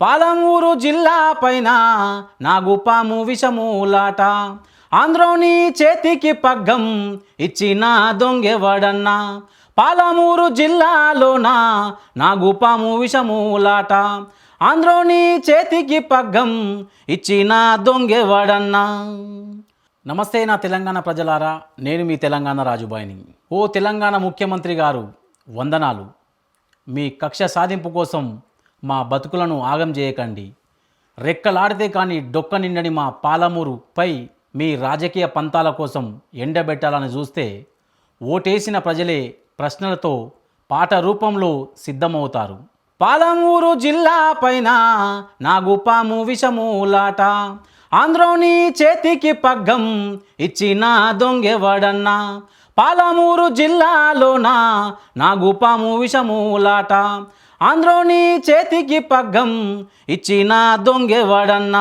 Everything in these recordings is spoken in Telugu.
పాలమూరు జిల్లా పైన నా గుపాము విషమూలాట. ఆంధ్రోని చేతికి పగ్గం ఇచ్చిన దొంగెవడన్నా పాలమూరు జిల్లాలోన నాగుపాము విషమూలాట. ఆంధ్రోని చేతికి పగ్గం ఇచ్చిన దొంగెవడన్నా నమస్తే నా తెలంగాణ ప్రజలారా నేను మీ తెలంగాణ రాజుబాయిని. ఓ తెలంగాణ ముఖ్యమంత్రి గారు వందనాలు. మీ కక్ష సాధింపు కోసం మా బతుకులను ఆగం చేయకండి. రెక్కలాడితే కానీ డొక్క నిండని మా పాలమూరుపై మీ రాజకీయ పంతాల కోసం ఎండబెట్టాలని చూస్తే ఓటేసిన ప్రజలే ప్రశ్నలతో పాట రూపంలో సిద్ధమవుతారు. పాలమూరు జిల్లా పైన నాగుపాము విషమూలాట ఆంధ్రోని చేతికి పగ్గం ఇచ్చిన దొంగెవడన్నా పాలమూరు జిల్లాలోన నాగుపాము విషమూలాట ఆంధ్రోని చేతికి పగ్గం ఇచ్చిన వాన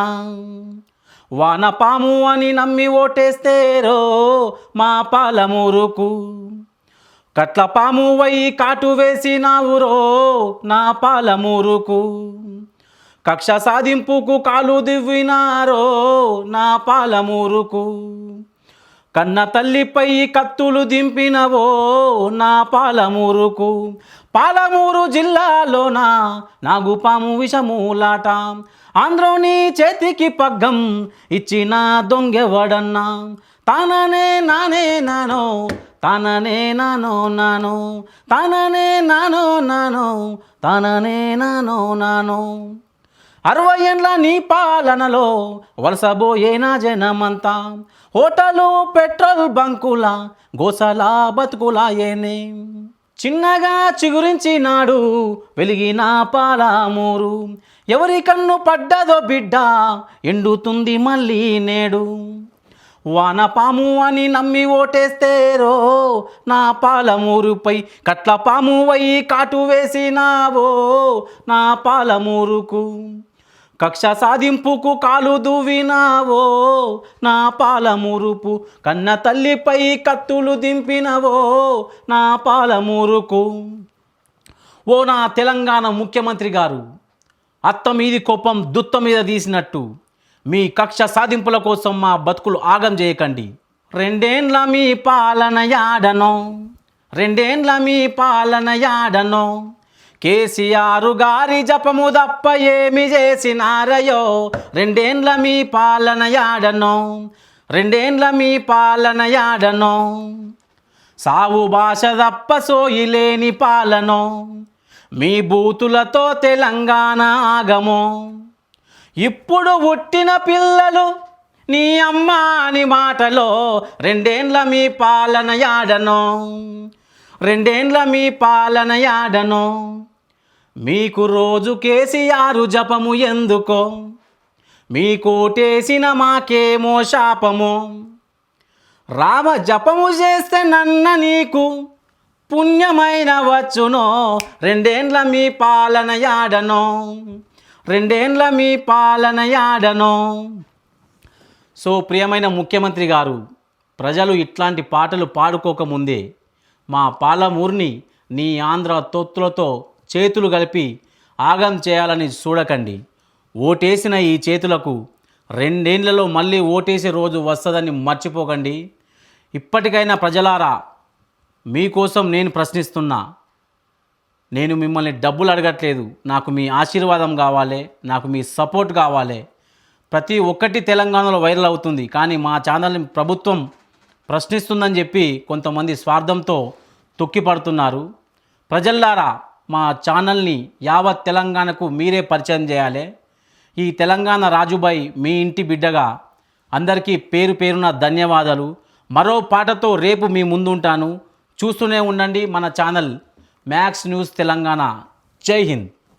వానపాము అని నమ్మి ఓటేస్తేరో మా పాలమూరుకు. కట్ల పాము వై కాటు వేసినావురో నా పాలమూరుకు. కక్ష సాధింపుకు కాలు దివ్వినారో నా పాలమూరుకు. కన్న తల్లిపై కత్తులు దింపినవో నా పాలమూరుకు. పాలమూరు జిల్లాలోన నాగుపాము విషమూలాట. ఆంధ్రోని చేతికి పగ్గం ఇచ్చిన దొంగెవడన్నా. తాననే నానే నానో తాననే నానో నానో తాననే నానో నానో తాననే నానో నానో. అరవై ఏండ్ల నీ పాలనలో వలసబోయేనా జనమంతా. హోటలు పెట్రోల్ బంకుల గోసల బతుకులా ఏనే. చిన్నగా చిగురించినాడు వెలిగిన పాలమూరు. ఎవరి కన్ను పడ్డదో బిడ్డ ఎండుతుంది మళ్ళీ నేడు. వానపాము అని నమ్మి ఓటేస్తేరో నా పాలమూరుపై కట్ల పాము వై కాటు వేసినావో నా పాలమూరుకు. కక్ష సాధింపుకు కాలు దువ్వినావో నా పాలమూరుపు కన్న తల్లిపై కత్తులు దింపినవో నా పాలమూరుకు ఓ నా తెలంగాణ ముఖ్యమంత్రి గారు అత్త మీది కోపం దుత్త మీద తీసినట్టు మీ కక్ష సాధింపుల కోసం మా బతుకులు ఆగం చేయకండి. రెండేండ్ల మీ పాలన యాడనో రెండేండ్ల మీ పాలన యాడనో కేసీఆర్ గారి జపము తప్ప ఏమి చేసినారయో. రెండేండ్ల మీ పాలన యాడనో. రెండేండ్ల మీ పాలన యాడనో. సావు భాష తప్ప సోయిలేని పాలనో. మీ బూతులతో తెలంగాణ ఆగమో. ఇప్పుడు పుట్టిన పిల్లలు నీ అమ్మ అని మాటలో రెండేండ్ల మీ పాలన యాడనో. రెండేండ్ల మీ పాలన యాడనో? మీకు రోజు కేసీఆరు జపము ఎందుకో? మీ కోటేసిన మాకేమో శాపము? రామ జపము చేస్తే నన్న నీకు పుణ్యమైన వచ్చునో? రెండేండ్ల మీ పాలన యాడనో? రెండేండ్ల మీ పాలన యాడనో? సో ప్రియమైన ముఖ్యమంత్రి గారు ప్రజలు ఇట్లాంటి పాటలు పాడుకోకముందే మా పాలమూరిని నీ ఆంధ్ర తొత్తులతో చేతులు కలిపి ఆగం చేయాలని చూడకండి. ఓటేసిన ఈ చేతులకు రెండేండ్లలో మళ్ళీ ఓటేసే రోజు వస్తుందని మర్చిపోకండి. ఇప్పటికైనా ప్రజలారా మీకోసం నేను ప్రశ్నిస్తున్నా. నేను మిమ్మల్ని డబ్బులు అడగట్లేదు. నాకు మీ ఆశీర్వాదం కావాలి. నాకు మీ సపోర్ట్ కావాలి. ప్రతి ఒక్కటి తెలంగాణలో వైరల్ అవుతుంది. కానీ మా ఛానల్ని ప్రభుత్వం ప్రశ్నిస్తుందని చెప్పి కొంతమంది స్వార్థంతో తొక్కిపడుతున్నారు. ప్రజల్లారా మా ఛానల్ని యావత్ తెలంగాణకు మీరే పరిచయం చేయాలి. ఈ తెలంగాణ రాజుబాయి మీ ఇంటి బిడ్డగా. అందరికీ పేరు పేరున ధన్యవాదాలు. మరో పాటతో రేపు మీ ముందుంటాను. చూస్తూనే ఉండండి మన ఛానల్ మ్యాక్స్ న్యూస్ తెలంగాణ. జై హింద్.